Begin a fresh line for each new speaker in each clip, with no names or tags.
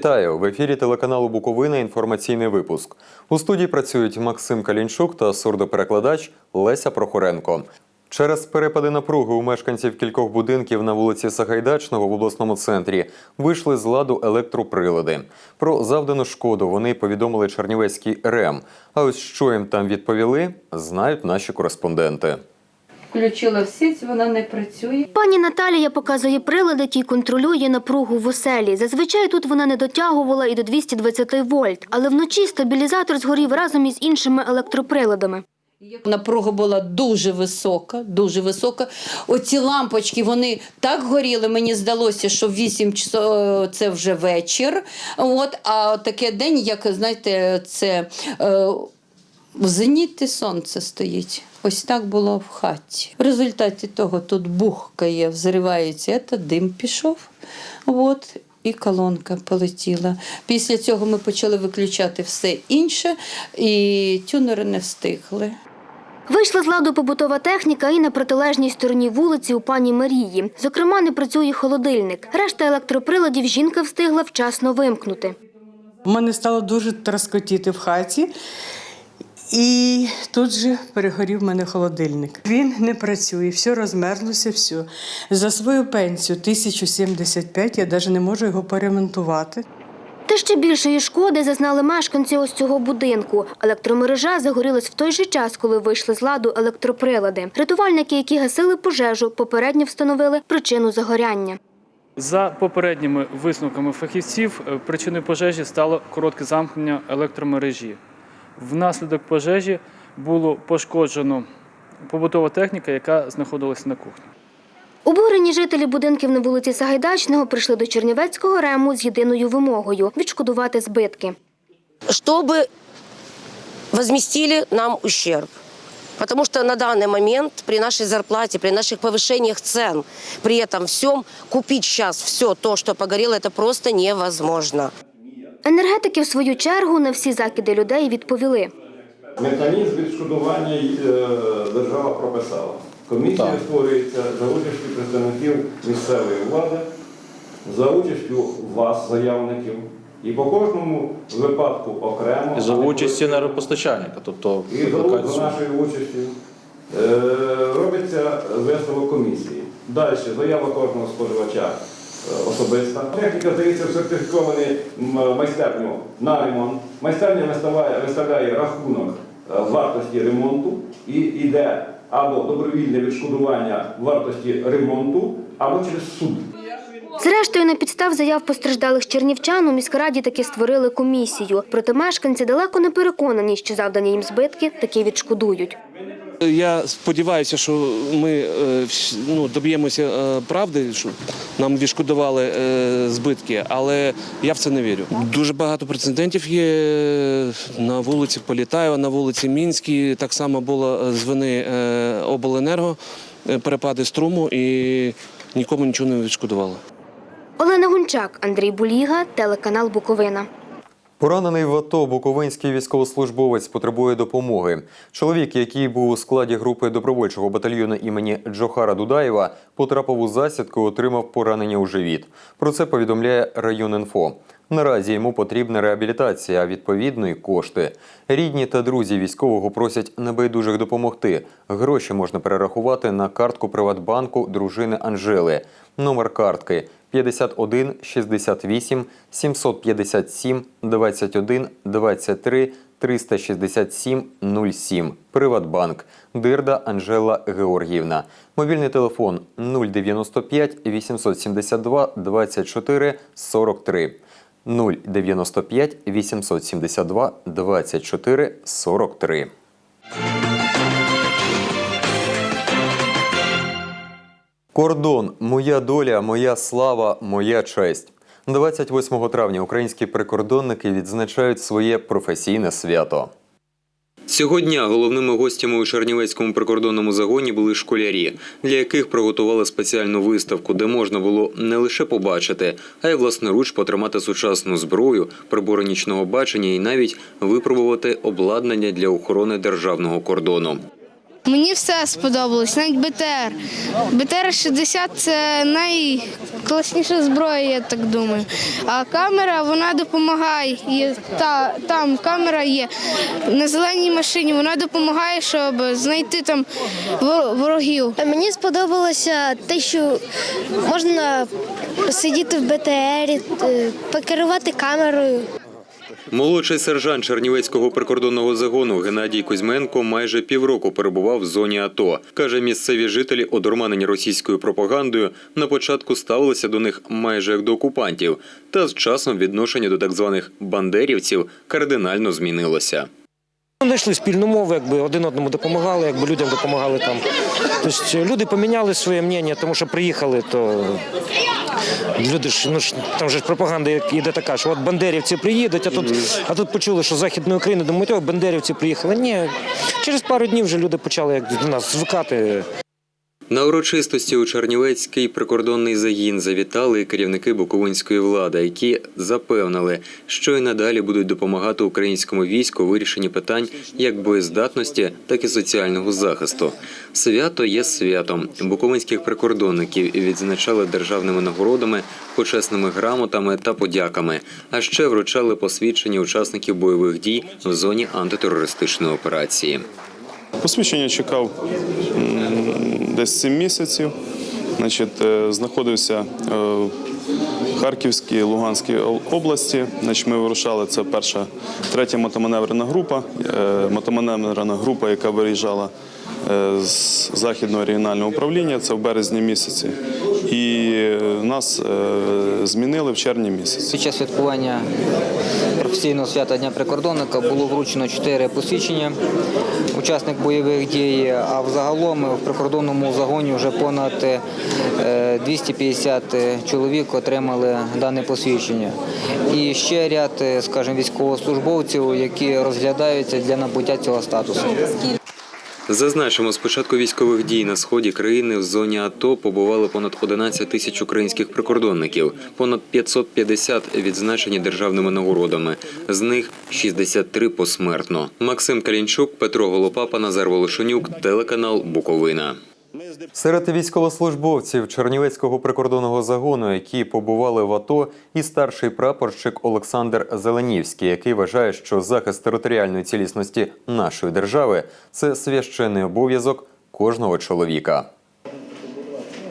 Вітаю в ефірі телеканалу Буковина. Інформаційний випуск. У студії працюють Максим Калінчук та сурдоперекладач Леся Прохоренко. Через перепади напруги у мешканців кількох будинків на вулиці Сагайдачного в обласному центрі вийшли з ладу електроприлади. Про завдану шкоду вони повідомили Чернівецький РЕМ. А ось що їм там відповіли, знають наші кореспонденти.
Включила в сіть, вона не працює.
Пані Наталія показує прилад, який контролює напругу в оселі. Зазвичай тут вона не дотягувала і до 220 вольт, але вночі стабілізатор згорів разом із іншими електроприладами.
Напруга була дуже висока, дуже висока. Оці лампочки вони так горіли. Мені здалося, що в 8 часов е, це вже вечір. От, а таке день, як знаєте, це е, в зеніті сонце стоїть. Ось так було в хаті. В результаті того тут бухкає, взривається, це дим пішов. От. І колонка полетіла. Після цього ми почали виключати все інше, і тюнери не встигли.
Вийшла з ладу побутова техніка і на протилежній стороні вулиці у пані Марії. Зокрема, не працює холодильник. Решта електроприладів жінка встигла вчасно вимкнути.
У мене стало дуже траскотіти в хаті, і тут же перегорів в мене холодильник. Він не працює, все розмерзлося, все. За свою пенсію 1075 я навіть не можу його поремонтувати.
Та ще більшої шкоди зазнали мешканці ось цього будинку. Електромережа загорілась в той же час, коли вийшли з ладу електроприлади. Рятувальники, які гасили пожежу, попередньо встановили причину загоряння.
За попередніми висновками фахівців, е, причиною пожежі стало коротке замкнення електромережі. Внаслідок пожежі було пошкоджено побутова техніка, яка знаходилася на кухні.
Обурені жителі будинків на вулиці Сагайдачного прийшли до Чернівецького рему з єдиною вимогою відшкодувати збитки.
чтобы возместили нам ущерб. Потому что на данный момент при нашей зарплате, при наших повышениях цен, при этом всем, купить сейчас все то, что погорело, это просто невозможно.
Енергетики, в свою чергу, на всі закиди людей відповіли.
Механізм відшкодування е, держава прописала. Комісія створюється за участю представників місцевої влади, за участю вас, заявників, і по кожному випадку окремо.
І за участі енергопостачальника, тобто
І за, нашою участю е, робиться висновок комісії. Далі заява кожного споживача особиста. Техніка здається в сертифіковані майстерню на ремонт. Майстерня виставляє, виставляє рахунок е, вартості ремонту і йде або добровільне відшкодування вартості ремонту, або через суд.
Зрештою, на підстав заяв постраждалих чернівчан у міськраді таки створили комісію. Проте мешканці далеко не переконані, що завдані їм збитки таки відшкодують.
Я сподіваюся, що ми е, ну, доб'ємося е, правди, що нам відшкодували е, збитки, але я в це не вірю. Дуже багато прецедентів є на вулиці Політаєва, на вулиці Мінській. Так само було з вини обленерго, перепади струму і нікому нічого не відшкодували.
Олена Гунчак, Андрій Буліга, телеканал Буковина.
Поранений в АТО буковинський військовослужбовець потребує допомоги. Чоловік, який був у складі групи добровольчого батальйону імені Джохара Дудаєва, потрапив у засідку отримав поранення у живіт. Про це повідомляє районінфо. Наразі йому потрібна реабілітація, а відповідно і кошти. Рідні та друзі військового просять небайдужих допомогти. Гроші можна перерахувати на картку Приватбанку дружини Анжели. Номер картки 51 68 757 21 23 367 07. Приватбанк. Дирда Анжела Георгіївна. Мобільний телефон 095 872 24 43. 095 872 24 43. Кордон, моя доля, моя слава, моя честь. 28 травня українські прикордонники відзначають своє професійне свято. Цього дня головними гостями у Чернівецькому прикордонному загоні були школярі, для яких приготували спеціальну виставку, де можна було не лише побачити, а й власноруч потримати сучасну зброю, прибори нічного бачення і навіть випробувати обладнання для охорони державного кордону.
Мені все сподобалось, навіть БТР. БТР-60 це найкласніша зброя, я так думаю. А камера вона допомагає. І та, там камера є на зеленій машині, вона допомагає, щоб знайти там ворогів.
Мені сподобалося те, що можна сидіти в БТРі, е, покерувати камерою.
Молодший сержант Чернівецького прикордонного загону Геннадій Кузьменко майже півроку перебував в зоні АТО. Каже, місцеві жителі, одурманені російською пропагандою, на початку ставилися до них майже як до окупантів, та з часом відношення до так званих бандерівців кардинально змінилося.
Знайшли спільну мову, якби один одному допомагали, якби людям допомагали там. Тобто люди поміняли своє мнення, тому що приїхали, то люди ж ну ж там же ж пропаганда йде така, що от бандерівці приїдуть, а тут, а тут почули, що з Західної України думають, о, бандерівці приїхали. Ні, через пару днів вже люди почали як до нас звикати.
На урочистості у Чернівецький прикордонний загін завітали керівники буковинської влади, які запевнили, що і надалі будуть допомагати українському війську у вирішенні питань як боєздатності, так і соціального захисту. Свято є святом. Буковинських прикордонників відзначали державними нагородами, почесними грамотами та подяками. А ще вручали посвідчення учасників бойових дій в зоні антитерористичної операції.
Посвідчення чекав десь 7 місяців. Значить, е, знаходився е, в Харківській, Луганській області. Значить, ми вирушали. Це перша, третя мотоманеврена група. Е, Мотоманеврена група, яка виїжджала з західного регіонального управління. Це в березні місяці. І е, нас е, змінили в червні місяці.
Під час святкування професійного свята Дня прикордонника було вручено чотири посвідчення учасник бойових дій, а взагалом в прикордонному загоні вже понад е, 250 чоловік отримали дане посвідчення. І ще ряд, е, скажімо, військовослужбовців, які розглядаються для набуття цього статусу.
Зазначимо, з початку військових дій на сході країни в зоні АТО побували понад 11 тисяч українських прикордонників, понад 550 відзначені державними нагородами. З них 63 посмертно. Максим Калінчук, Петро Голопапа, Назар Волошенюк, телеканал Буковина. Серед військовослужбовців Чернівецького прикордонного загону, які побували в АТО, і старший прапорщик Олександр Зеленівський, який вважає, що захист територіальної цілісності нашої держави це священний обов'язок кожного чоловіка.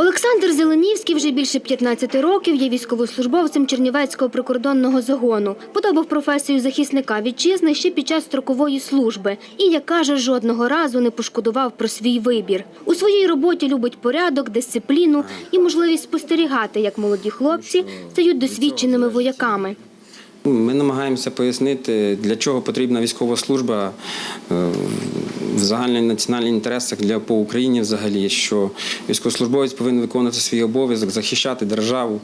Олександр Зеленівський вже більше 15 років є військовослужбовцем Чернівецького прикордонного загону. Подобав професію захисника вітчизни ще під час строкової служби. І, як каже, жодного разу не пошкодував про свій вибір. У своїй роботі любить порядок, дисципліну і можливість спостерігати, як молоді хлопці стають досвідченими вояками.
Ми намагаємося пояснити, для чого потрібна військова служба е, в загальних національних інтересах для по Україні взагалі, що військовослужбовець повинен виконувати свій обов'язок, захищати державу.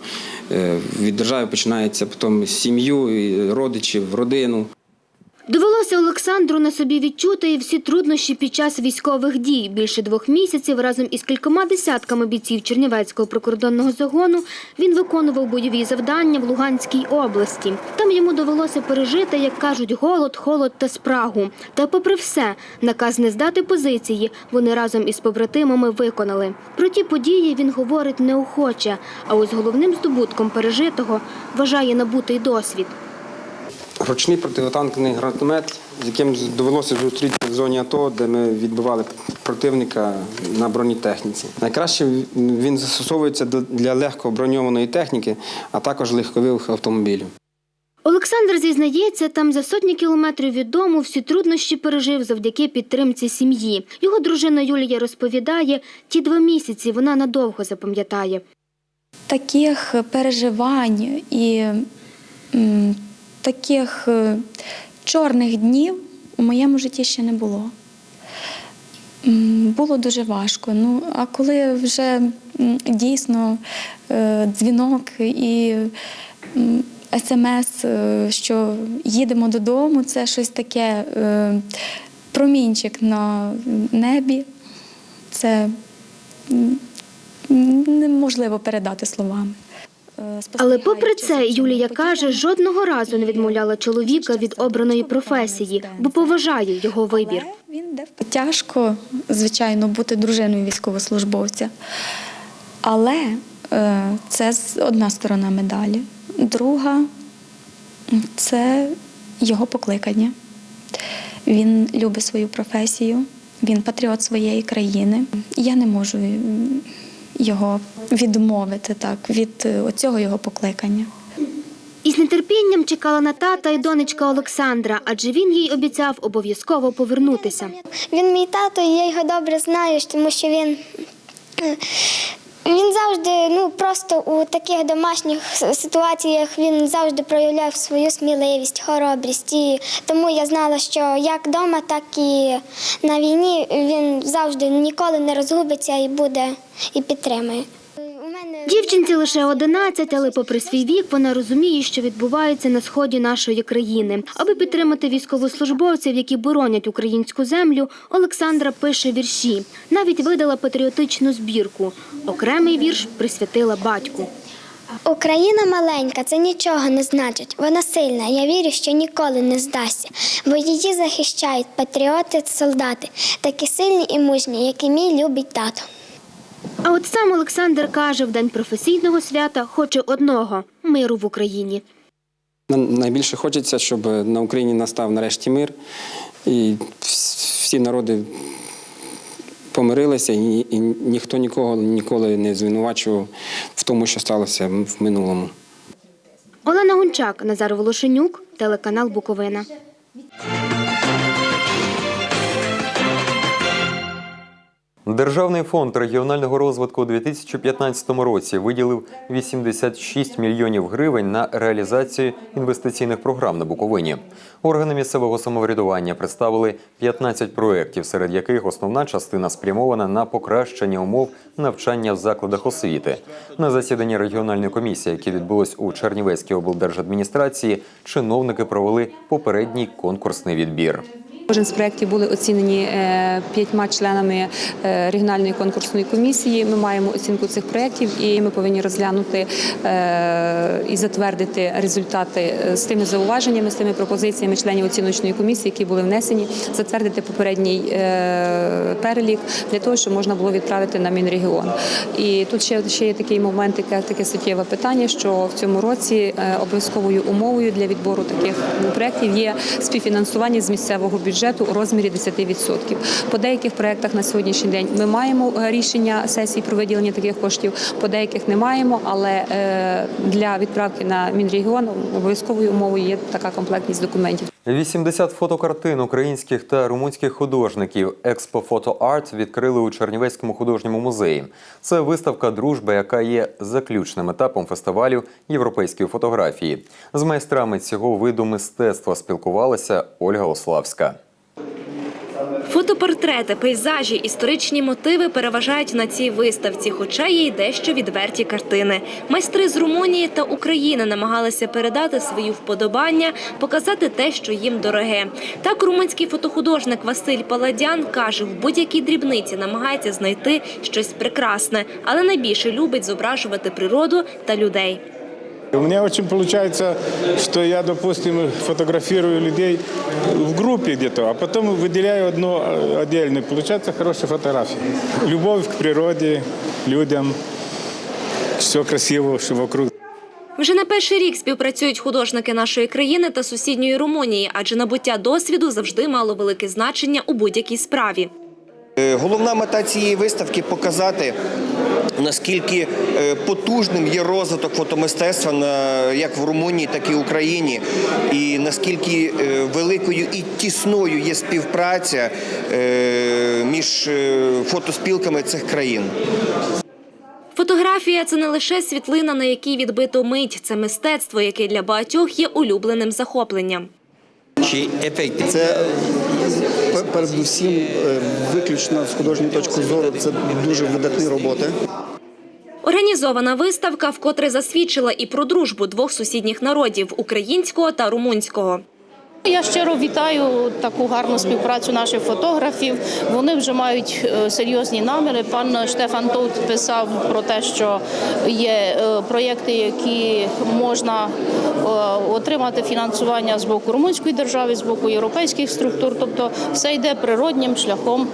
Е, Від держави починається потім сім'ю, родичів, родину.
Довелося Олександру на собі відчути всі труднощі під час військових дій. Більше двох місяців разом із кількома десятками бійців Чернівецького прикордонного загону він виконував бойові завдання в Луганській області. Там йому довелося пережити, як кажуть, голод, холод та спрагу. Та, попри все, наказ не здати позиції вони разом із побратимами виконали. Про ті події він говорить неохоче, а ось головним здобутком пережитого вважає набутий досвід.
Ручний протитанковий гранатомет, з яким довелося зустрітися в зоні АТО, де ми відбивали противника на бронетехніці. Найкраще він застосовується для легко броньованої техніки, а також легкових автомобілів.
Олександр зізнається, там за сотні кілометрів від дому всі труднощі пережив завдяки підтримці сім'ї. Його дружина Юлія розповідає, ті два місяці вона надовго запам'ятає.
таких переживань і таких е, чорних днів у моєму житті ще не було. Було дуже важко. Ну, а коли вже дійсно е, дзвінок і смс, е, що їдемо додому, це щось таке промінчик на небі. Це неможливо передати словами.
Але попри це, Юлія каже, жодного разу не відмовляла чоловіка від обраної професії, бо поважає його вибір.
Тяжко, звичайно, бути дружиною військовослужбовця. Але е, це з- одна сторона медалі. Друга це його покликання. Він любить свою професію, він патріот своєї країни. Я не можу його відмовити так від е, оцього його покликання.
Із нетерпінням чекала на тата і донечка Олександра, адже він їй обіцяв обов'язково повернутися.
Він мій тато, і я його добре знаю, тому що він. е, Він завжди, ну просто у таких домашніх ситуаціях він завжди проявляв свою сміливість, хоробрість. І тому я знала, що як вдома, так і на війні він завжди ніколи не розгубиться і буде і підтримує.
Дівчинці лише 11, але попри свій вік вона розуміє, що відбувається на сході нашої країни. Аби підтримати військовослужбовців, які боронять українську землю, Олександра пише вірші. Навіть видала патріотичну збірку. Окремий вірш присвятила батьку.
Україна маленька, це нічого не значить. Вона сильна. Я вірю, що ніколи не здасться. Бо її захищають патріоти, солдати, такі сильні і мужні, як і мій любий тато.
А от сам Олександр каже, в день професійного свята хоче одного миру в Україні.
Нам Найбільше хочеться, щоб на Україні настав нарешті мир, і всі народи помирилися, і, і ніхто нікого ніколи не звинувачував в тому, що сталося в минулому.
Олена Гунчак, Назар Волошенюк, телеканал Буковина.
Державний фонд регіонального розвитку у 2015 році виділив 86 мільйонів гривень на реалізацію інвестиційних програм на Буковині. Органи місцевого самоврядування представили 15 проєктів, серед яких основна частина спрямована на покращення умов навчання в закладах освіти. На засіданні регіональної комісії, яке відбулось у Чернівецькій облдержадміністрації, чиновники провели попередній конкурсний відбір.
Кожен з проєктів були оцінені е, п'ятьма членами е, регіональної конкурсної комісії. Ми маємо оцінку цих проєктів, і ми повинні розглянути е, і затвердити результати з тими зауваженнями, з тими пропозиціями членів оціночної комісії, які були внесені, затвердити попередній перелік для того, щоб можна було відправити на Мінрегіон. І тут ще, ще є такий момент, яке таке суттєве питання, що в цьому році обов'язковою умовою для відбору таких проєктів є співфінансування з місцевого бюджету у розмірі 10%. По деяких проєктах на сьогоднішній день ми маємо е, рішення сесії про виділення таких коштів, по деяких не маємо, але е, для відправки на Мінрегіон обов'язковою умовою є така комплектність документів.
80 фотокартин українських та румунських художників Експо Фото Арт відкрили у Чернівецькому художньому музеї. Це виставка дружби, яка є заключним етапом фестивалю європейської фотографії. З майстрами цього виду мистецтва спілкувалася Ольга Ославська.
Фотопортрети, пейзажі, історичні мотиви переважають на цій виставці, хоча є й дещо відверті картини. Майстри з Румунії та України намагалися передати свої вподобання, показати те, що їм дороге. Так, румунський фотохудожник Василь Паладян каже, в будь-якій дрібниці намагається знайти щось прекрасне, але найбільше любить зображувати природу та людей.
У меня очень получается, что я, допустим, фотографирую людей в группе где-то, а потом выделяю одну э, отдельную. Получается хорошая фотография. Любовь к природе, людям. Все красиво, что вокруг.
Вже не перший рік співпрацюють художники нашої країни та сусідньої Румунії, адже набуття досвіду завжди мало велике значення у будь-якій справі.
Е, Головна мета цієї виставки показати. Наскільки е, потужним є розвиток фотомистецтва на як в Румунії, так і в Україні, і наскільки е, великою і тісною є співпраця е, між фотоспілками цих країн.
Фотографія це не лише світлина, на якій відбито мить, це мистецтво, яке для багатьох є улюбленим захопленням.
Чи ефекти? Це передусім е, виключно з художньої точки зору. Це дуже видатні роботи.
Організована виставка вкотре засвідчила і про дружбу двох сусідніх народів українського та румунського.
Я щиро вітаю таку гарну співпрацю наших фотографів. Вони вже мають е, серйозні наміри. Пан Штефан Тут писав про те, що є е, проєкти, які можна е, отримати фінансування з боку румунської держави, з боку європейських структур. Тобто все йде природнім шляхом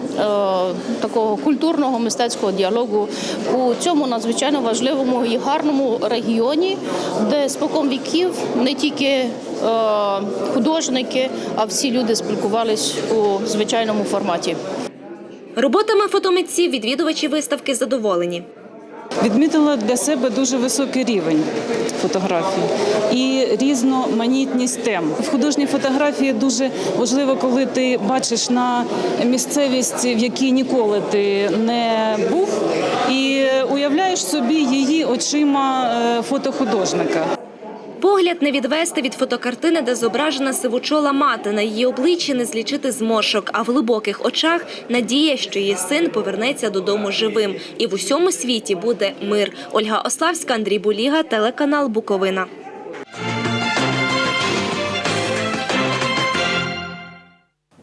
такого культурного мистецького діалогу у цьому надзвичайно важливому і гарному регіоні, де спокон віків не тільки художники, а всі люди спілкувались у звичайному форматі.
Роботами фотомитців відвідувачі виставки задоволені.
Відмітила для себе дуже високий рівень фотографій і різноманітність тем. В художній фотографії дуже важливо, коли ти бачиш на місцевість, в якій ніколи ти не був, і уявляєш собі її очима е, фотохудожника.
Погляд не відвести від фотокартини, де зображена сивочола мати. На її обличчі не злічити зморшок, а в глибоких очах надія, що її син повернеться додому живим. І в усьому світі буде мир. Ольга Ославська, Андрій Буліга, телеканал Буковина.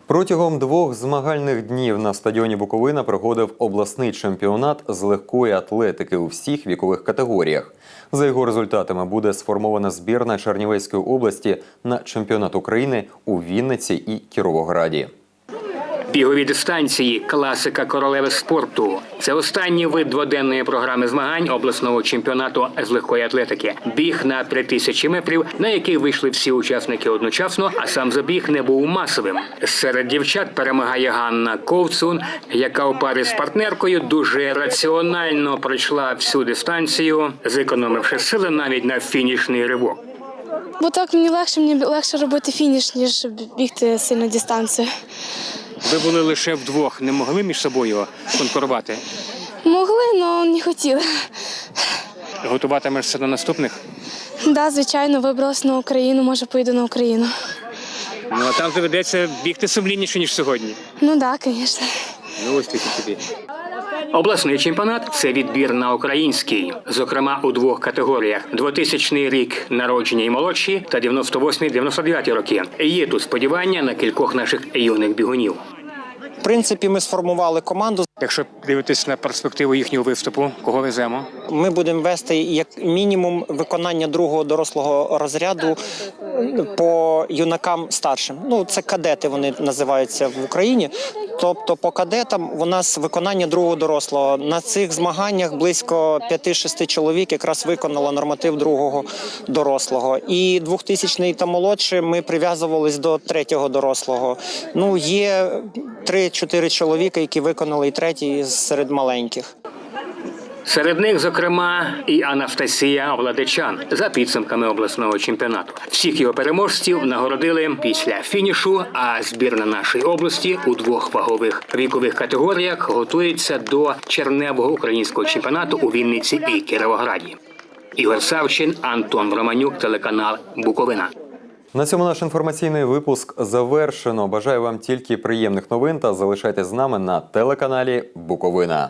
Протягом двох змагальних днів на стадіоні Буковина проходив обласний чемпіонат з легкої атлетики у всіх вікових категоріях. За його результатами буде сформована збірна Чернівецької області на чемпіонат України у Вінниці і Кіровограді.
Бігові дистанції класика королеви спорту. Це останній вид дводенної програми змагань обласного чемпіонату з легкої атлетики. Біг на 3000 метрів, на який вийшли всі учасники одночасно, а сам забіг не був масовим. Серед дівчат перемагає Ганна Ковцун, яка у парі з партнеркою дуже раціонально пройшла всю дистанцію, зекономивши сили навіть на фінішний ривок.
Бо так мені легше, мені легше робити фініш, ніж бігти сильну дистанцію.
Ви були лише вдвох, не могли між собою конкурувати.
Могли, але не хотіли.
Готуватимешся до наступних?
Да, звичайно, вибралась на Україну, може поїду на Україну.
Ну а там доведеться бігти сумлінніше, ніж сьогодні.
Ну так, да, звісно.
Ну, ось таки тобі. Обласний чемпіонат це відбір на український, зокрема у двох категоріях: 2000 рік народження і молодші та 98-99 роки. Є тут сподівання на кількох наших юних бігунів.
В принципі, ми сформували команду.
Якщо дивитись на перспективу їхнього виступу, кого веземо?
Ми будемо вести як мінімум виконання другого дорослого розряду по юнакам старшим. Ну це кадети вони називаються в Україні. Тобто, по кадетам у нас виконання другого дорослого на цих змаганнях близько 5-6 чоловік якраз виконало норматив другого дорослого. І 2000 та молодше ми прив'язувались до третього дорослого. Ну є 3-4 чоловіка, які виконали і третій серед маленьких.
Серед них, зокрема, і Анастасія Владичан за підсумками обласного чемпіонату. Всіх його переможців нагородили після фінішу. А збірна нашої області у двох вагових вікових категоріях готується до черневого українського чемпіонату у Вінниці і Кіровограді. Ігор Савчин, Антон Романюк, телеканал Буковина.
На цьому наш інформаційний випуск завершено. Бажаю вам тільки приємних новин та залишайтесь з нами на телеканалі Буковина.